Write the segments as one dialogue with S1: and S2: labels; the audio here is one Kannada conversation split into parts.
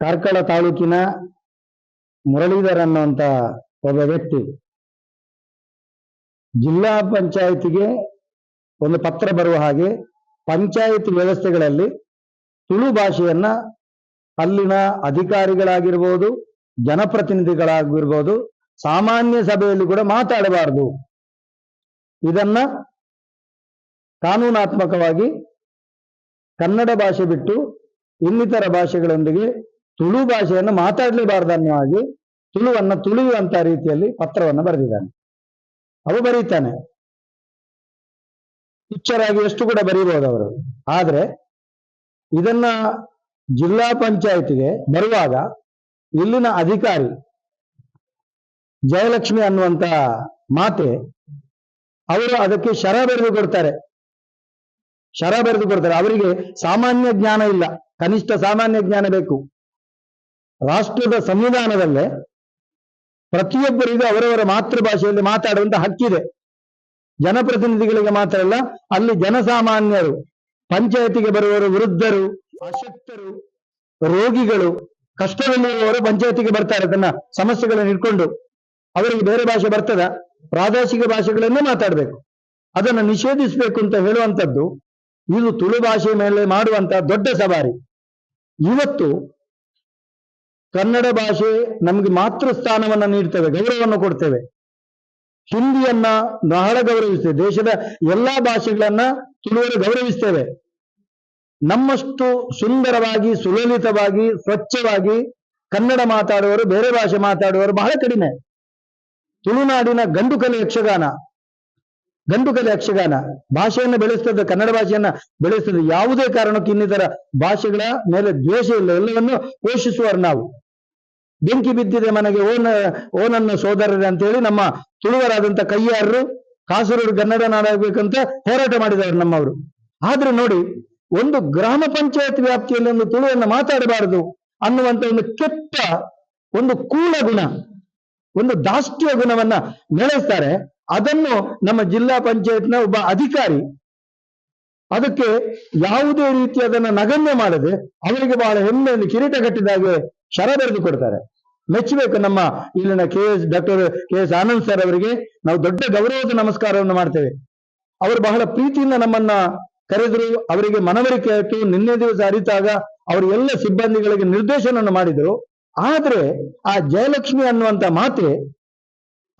S1: ಕಾರ್ಕಳ ತಾಲೂಕಿನ ಮುರಳೀಧರ್ ಅನ್ನುವಂತ ಒಬ್ಬ ವ್ಯಕ್ತಿ ಜಿಲ್ಲಾ ಪಂಚಾಯತಿಗೆ ಒಂದು ಪತ್ರ ಬರುವ ಹಾಗೆ ಪಂಚಾಯತ್ ವ್ಯವಸ್ಥೆಗಳಲ್ಲಿ ತುಳು ಭಾಷೆಯನ್ನ ಅಲ್ಲಿನ ಅಧಿಕಾರಿಗಳಾಗಿರ್ಬೋದು, ಜನಪ್ರತಿನಿಧಿಗಳಾಗಿರ್ಬೋದು, ಸಾಮಾನ್ಯ ಸಭೆಯಲ್ಲಿ ಕೂಡ ಮಾತಾಡಬಾರದು. ಇದನ್ನ ಕಾನೂನಾತ್ಮಕವಾಗಿ ಕನ್ನಡ ಭಾಷೆ ಬಿಟ್ಟು ಇನ್ನಿತರ ಭಾಷೆಗಳೊಂದಿಗೆ ತುಳು ಭಾಷೆಯನ್ನು ಮಾತಾಡಲೇಬಾರದು ಅನ್ನುವಾಗಿ ಹಾಗೆ ತುಳುವನ್ನ ತುಳಿಯುವಂತ ರೀತಿಯಲ್ಲಿ ಪತ್ರವನ್ನು ಬರೆದಿದ್ದಾನೆ. ಅವು ಬರೀತಾನೆ. ಹುಚ್ಚರಾಗಿ ಎಷ್ಟು ಕೂಡ ಬರೀಬಹುದು ಅವರು. ಆದ್ರೆ ಇದನ್ನ ಜಿಲ್ಲಾ ಪಂಚಾಯತಿಗೆ ಬರುವಾಗ ಇಲ್ಲಿನ ಅಧಿಕಾರಿ ಜಯಲಕ್ಷ್ಮಿ ಅನ್ನುವಂತ ಮಾತೆ ಅವರು ಅದಕ್ಕೆ ಶರ ಬರೆದು ಕೊಡ್ತಾರೆ. ಶರ ಬರೆದು ಕೊಡ್ತಾರೆ. ಅವರಿಗೆ ಸಾಮಾನ್ಯ ಜ್ಞಾನ ಇಲ್ಲ. ಕನಿಷ್ಠ ಸಾಮಾನ್ಯ ಜ್ಞಾನ ಬೇಕು. ರಾಷ್ಟ್ರದ ಸಂವಿಧಾನದಲ್ಲೇ ಪ್ರತಿಯೊಬ್ಬರಿಗೂ ಅವರವರ ಮಾತೃಭಾಷೆಯಲ್ಲಿ ಮಾತಾಡುವಂತ ಹಕ್ಕಿದೆ. ಜನಪ್ರತಿನಿಧಿಗಳಿಗೆ ಮಾತ್ರ ಅಲ್ಲ, ಅಲ್ಲಿ ಜನಸಾಮಾನ್ಯರು, ಪಂಚಾಯತಿಗೆ ಬರುವವರು ವೃದ್ಧರು, ಅಶಕ್ತರು, ರೋಗಿಗಳು, ಕಷ್ಟದಲ್ಲಿರುವವರು ಪಂಚಾಯತಿಗೆ ಬರ್ತಾರೆ ತನ್ನ ಸಮಸ್ಯೆಗಳನ್ನು ಇಟ್ಕೊಂಡು ಅವರಿಗೆ ಬೇರೆ ಭಾಷೆ ಬರ್ತದ, ಪ್ರಾದೇಶಿಕ ಭಾಷೆಗಳನ್ನೇ ಮಾತಾಡಬೇಕು. ಅದನ್ನು ನಿಷೇಧಿಸಬೇಕು ಅಂತ ಹೇಳುವಂಥದ್ದು, ಇದು ತುಳು ಭಾಷೆ ಮೇಲೆ ಮಾಡುವಂತಹ ದೊಡ್ಡ ಸವಾರಿ. ಇವತ್ತು ಕನ್ನಡ ಭಾಷೆ ನಮಗೆ ಮಾತೃ ಸ್ಥಾನವನ್ನ ನೀಡ್ತೇವೆ, ಗೌರವವನ್ನು ಕೊಡ್ತೇವೆ. ಹಿಂದಿಯನ್ನ ಬಹಳ ಗೌರವಿಸ್ತೇವೆ, ದೇಶದ ಎಲ್ಲಾ ಭಾಷೆಗಳನ್ನ ತುಳುವರು ಗೌರವಿಸ್ತೇವೆ. ನಮ್ಮಷ್ಟು ಸುಂದರವಾಗಿ, ಸುಲಲಿತವಾಗಿ, ಸ್ವಚ್ಛವಾಗಿ ಕನ್ನಡ ಮಾತಾಡುವವರು, ಬೇರೆ ಭಾಷೆ ಮಾತಾಡುವವರು ಬಹಳ ಕಡಿಮೆ. ತುಳುನಾಡಿನ ಗಂಡುಕಲೆ ಯಕ್ಷಗಾನ ಗಂಡುಕಲೆ ಯಕ್ಷಗಾನ, ಭಾಷೆಯನ್ನು ಬೆಳೆಸ್ತದೆ, ಕನ್ನಡ ಭಾಷೆಯನ್ನ ಬೆಳೆಸ್ತದೆ. ಯಾವುದೇ ಕಾರಣಕ್ಕೆ ಇನ್ನಿತರ ಭಾಷೆಗಳ ಮೇಲೆ ದ್ವೇಷ ಇಲ್ಲ, ಎಲ್ಲವನ್ನು ಪೋಷಿಸುವರು ನಾವು. ಬೆಂಕಿ ಬಿದ್ದಿದೆ ಮನೆಗೆ. ಓನ, ಓನನ್ನ ಸೋದರರೇ ಅಂತ ಹೇಳಿ ನಮ್ಮ ತುಳುವರಾದಂತ ಕೈಯಾರರು ಕಾಸರೂರು ಕನ್ನಡ ನಾಡಾಗಬೇಕಂತ ಹೋರಾಟ ಮಾಡಿದವರು ನಮ್ಮವರು. ಆದ್ರೆ ನೋಡಿ, ಒಂದು ಗ್ರಾಮ ಪಂಚಾಯತ್ ವ್ಯಾಪ್ತಿಯಲ್ಲಿ ಒಂದು ತುಳುವನ್ನು ಮಾತಾಡಬಾರದು ಅನ್ನುವಂತ ಒಂದು ಕೆಟ್ಟ ಒಂದು ಕೂಲ ಗುಣ, ಒಂದು ದಾಷ್ಟ್ಯ ಗುಣವನ್ನ ಬೆಳೆಸ್ತಾರೆ ಅದನ್ನು ನಮ್ಮ ಜಿಲ್ಲಾ ಪಂಚಾಯತ್ನ ಒಬ್ಬ ಅಧಿಕಾರಿ ಅದಕ್ಕೆ ಯಾವುದೇ ರೀತಿ ಅದನ್ನ ನಗಣ್ಯ ಮಾಡದೆ ಅವರಿಗೆ ಬಹಳ ಹೆಮ್ಮೆಯಲ್ಲಿ ಕಿರೀಟ ಕಟ್ಟಿದಾಗೆ ಶರ ಬರೆದು ಕೊಡ್ತಾರೆ. ಮೆಚ್ಚಬೇಕು ನಮ್ಮ ಇಲ್ಲಿನ K S doctor K S Anand sir ಅವರಿಗೆ. ನಾವು ದೊಡ್ಡ ಗೌರವದ ನಮಸ್ಕಾರವನ್ನು ಮಾಡ್ತೇವೆ. ಅವರು ಬಹಳ ಪ್ರೀತಿಯಿಂದ ನಮ್ಮನ್ನ ಕರೆದರು, ಅವರಿಗೆ ಮನವರಿಕೆ ಆಯಿತು. ನಿನ್ನೆ ದಿವಸ ಅರಿತಾಗ ಅವರು ಎಲ್ಲ ಸಿಬ್ಬಂದಿಗಳಿಗೆ ನಿರ್ದೇಶನವನ್ನು ಮಾಡಿದ್ರು. ಆದ್ರೆ ಆ ಜಯಲಕ್ಷ್ಮಿ ಅನ್ನುವಂತ ಮಾತೆ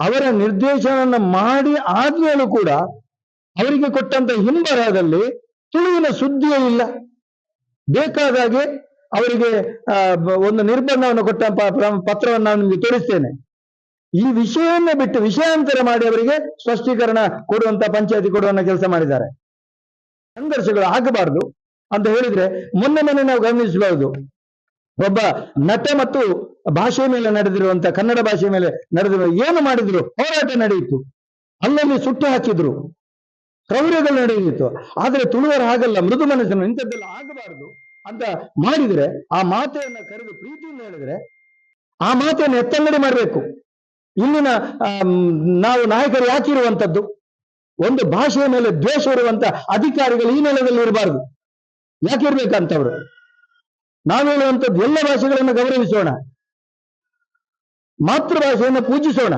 S1: ಅವರ ನಿರ್ದೇಶನ ಮಾಡಿ ಆದ್ಮೇಲೂ ಕೂಡ ಅವರಿಗೆ ಕೊಟ್ಟಂತ ಹಿಂಬರಹದಲ್ಲಿ ತುಳುವಿನ ಸುದ್ದಿಯೇ ಇಲ್ಲ. ಬೇಕಾದಾಗೆ ಅವರಿಗೆ ಒಂದು ನಿರ್ಬಂಧವನ್ನು ಕೊಟ್ಟ ಪತ್ರವನ್ನು ನಾನು ನಿಮಗೆ ತೋರಿಸ್ತೇನೆ. ಈ ವಿಷಯವನ್ನು ಬಿಟ್ಟು ವಿಷಯಾಂತರ ಮಾಡಿ ಅವರಿಗೆ ಸ್ಪಷ್ಟೀಕರಣ ಕೊಡುವಂತ ಪಂಚಾಯತಿ ಕೊಡುವಂತ ಕೆಲಸ ಮಾಡಿದ್ದಾರೆ. ಸಂಘರ್ಷಗಳು ಆಗಬಾರದು ಅಂತ ಹೇಳಿದ್ರೆ ಮೊನ್ನೆ ಮೊನ್ನೆ ನಾವು ಗಮನಿಸಬಹುದು. ಒಬ್ಬ ನಟ ಮತ್ತು ಭಾಷೆ ಮೇಲೆ ನಡೆದಿರುವಂತ ಕನ್ನಡ ಭಾಷೆ ಮೇಲೆ ನಡೆದಿರುವ ಏನು ಮಾಡಿದ್ರು? ಹೋರಾಟ ನಡೆಯಿತು. ಅಲ್ಲಲ್ಲಿ ಸುಟ್ಟು ಹಾಕಿದ್ರು. ಕ್ರೌರ್ಯಗಳು ನಡೆಯಿತು. ಆದ್ರೆ ತುಳುವರು ಹಾಗಲ್ಲ, ಮೃದು ಮನಸ್ಸನ್ನು ಇಂಥದ್ದೆಲ್ಲ ಆಗಬಾರದು. ಅಂತ ಮಾಡಿದ್ರೆ ಆ ಮಾತೆಯನ್ನ ಕರೆದು ಪ್ರೀತಿಯಿಂದ ಹೇಳಿದ್ರೆ ಆ ಮಾತೆಯನ್ನು ಎತ್ತಂಗಡಿ ಮಾಡಬೇಕು. ಇಲ್ಲಿನ ನಾವು ನಾಯಕರು ಯಾಕಿರುವಂಥದ್ದು ಒಂದು ಭಾಷೆಯ ಮೇಲೆ ದ್ವೇಷ ಇರುವಂತ ಅಧಿಕಾರಿಗಳು ಈ ನೆಲದಲ್ಲಿ ಇರಬಾರದು. ಯಾಕಿರ್ಬೇಕಂತವ್ರು ನಾವು ಹೇಳುವಂಥದ್ದು ಎಲ್ಲ ಭಾಷೆಗಳನ್ನು ಗೌರವಿಸೋಣ. ಮಾತೃಭಾಷೆಯನ್ನು ಪೂಜಿಸೋಣ.